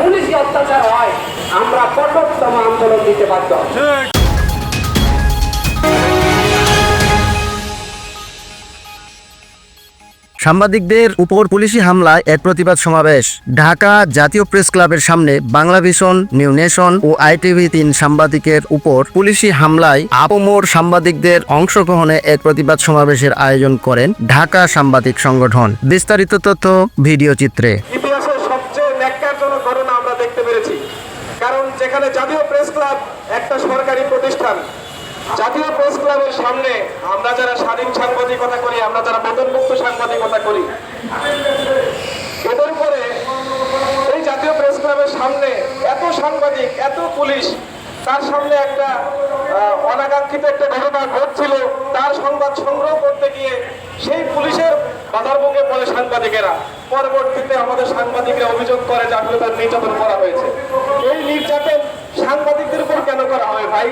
পুলিশি অত্যাচার হয়, আমরা কঠোরতম আন্দোলন দিতে বাধ্য সাংবাদিকদের উপর পুলিশি হামলায় এক প্রতিবাদ সমাবেশ। ঢাকা জাতীয় প্রেস ক্লাবের সামনে বাংলা ভিশন, নিউ নেশন ও আইটিভি তিন সাংবাদিকের উপর পুলিশি হামলায় আপমর সাংবাদিকদের অংশগ্রহণে এক প্রতিবাদ সমাবেশের আয়োজন করেন ঢাকা সাংবাদিক সংগঠন। বিস্তারিত তথ্য ভিডিও চিত্রে। ন্যাক্কারজনক ঘটনা আমরা দেখতে পেরেছি। কারণ যেখানে জাতীয় প্রেস ক্লাব একটা সরকারি প্রতিষ্ঠান, জাতীয় প্রেস ক্লাবের সামনে আমরা যারা স্বাধীন সাংবাদিকতা করি, আমরা যারা বেতনমুক্ত সাংবাদিকতা করি, এদের উপরে এই জাতীয় প্রেস ক্লাবের সামনে এত সাংবাদিক, এত পুলিশ, তার সামনে একটা অনাকাঙ্ক্ষিত একটা ঘটনা ঘটছিল, তার সংবাদ সংগ্রহ করতে গিয়ে সেই পুলিশের বাধার মুখে পড়ে সাংবাদিকেরা। পরবর্তীতে আমাদের সাংবাদিকরা অভিযোগ করে যে তার নির্যাতন করা হয়েছে। এই নির্যাতন সাংবাদিকদের উপর কেন করা হয় ভাই?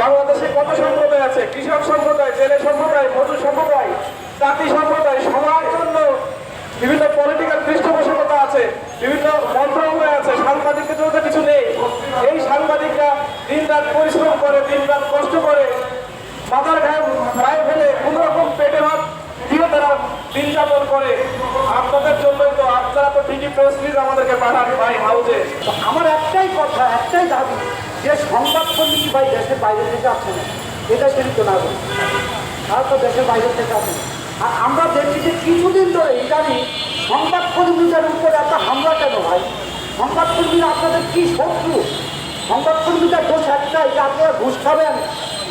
বাংলাদেশে কত সম্প্রদায় আছে? কৃষক সম্প্রদায়, জেলে সম্প্রদায়, মজুর সম্প্রদায়, জাতি সম্প্রদায়, সবার জন্য বিভিন্ন পলিটিক্যাল পৃষ্ঠপোষকতা আছে, বিভিন্ন মন্ত্রণালয় আছে, সাংবাদিকদের জন্য কিছু নেই। এই সাংবাদিকরা দিন রাত পরিশ্রম করে দিন রাত কষ্ট করে, মাথার ঘাম গায়ে ফেলে কোনো রকম পেটে ভাত দিয়ে তারা দিন যাপন করে আপনাদের জন্যই তো আপনারা তো ঠিকই প্রেস রিলিজ আমাদেরকে পাঠান ভাই হাউজে আমার একটাই কথা, একটাই দাবি, যে সংবাদকর্মী কি ভাই দেশের বাইরে থেকে আসে না। এটা কিন্তু না বলি। তারা তো দেশের বাইরে থেকে আসে আর আমরা দেখছি যে কিছুদিন ধরে ইদানি সংবাদকর্মীদের উপর একটা হামলা কেন ভাই? সংবাদকর্মীরা আপনাদের কি শত্রু? সংবাদকর্মীদের দোষ একটাই, যে আপনারা ঘুষ খাবেন।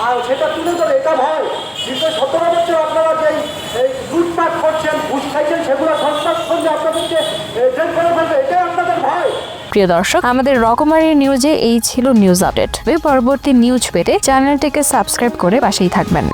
আর সেটা তুলে ধরে এটা ভয় কিন্তু সতেরো বছর লুটপাট করছেন, ঘুষ খাইছেন, সেগুলো সংবাদকর্মী আপনাদেরকে জেল করে ফেলবে এটাই আপনাদের ভয়। প্রিয় দর্শক, আমাদের রকমারি নিউজে এই ছিল নিউজ আপডেট। পরবর্তী নিউজ পেতে চ্যানেলটিকে সাবস্ক্রাইব করে পাশেই থাকবেন।